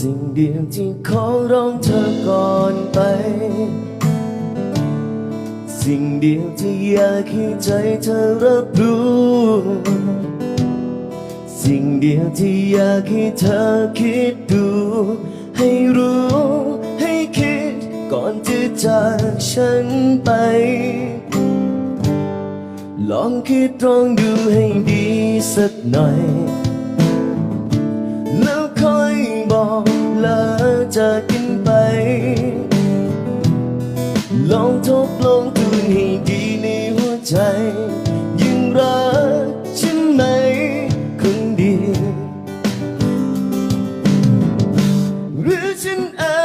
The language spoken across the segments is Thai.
สิ่งเดียวที่ขอร้องเธอก่อนไป สิ่งเดียวที่อยากให้ใจเธอรับรู้ สิ่งเดียวที่อยากให้เธอคิดดู ให้รู้ให้คิดก่อนจะจากฉันไป ลองคิดตรองดูให้ดีสักหน่อย จากกันไป ลองทบลองทวนให้ดีในหัวใจยังรักฉันไหมคนเดียวหรือฉันอา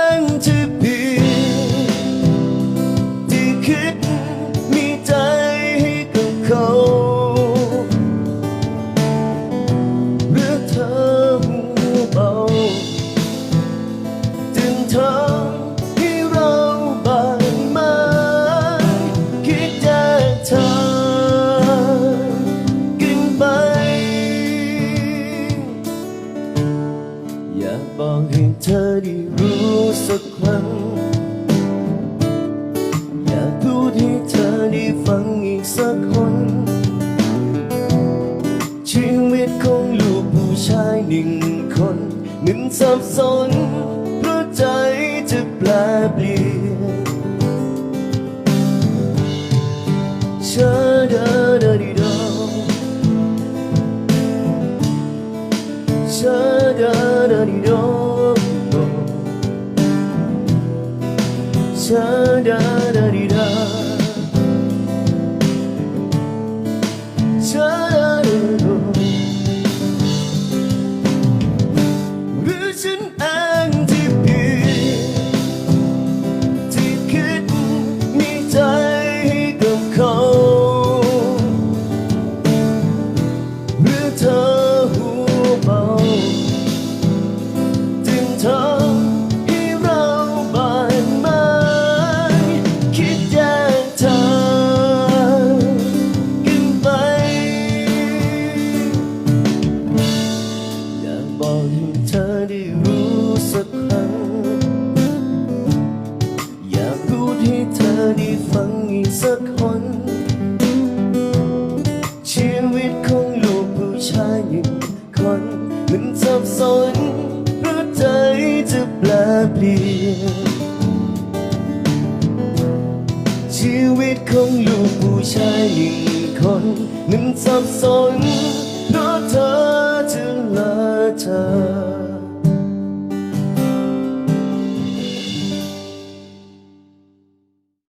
ได้รู้สักครั้ง อยากพูดให้เธอได้ฟังอีกสักคน ชีวิตของลูกผู้ชายหนึ่งคนมันสับสน เพราะใจจะแปลเปลี่ยนเชอเดอเดอดีโดเชอเดอเดอดีดเชอเดอเดอดีโดเธอ ได้รู้สักครั้ง อยากพูดให้เธอได้ฟังอีกสักคน ชีวิตของลูกผู้ชายหนึ่งคนมันสับสนเพราะใจจะแปลเปลี่ยนชีวิตของลูกผู้ชายหนึ่งคนมันสับสนเพราะเธอจะลาเธอ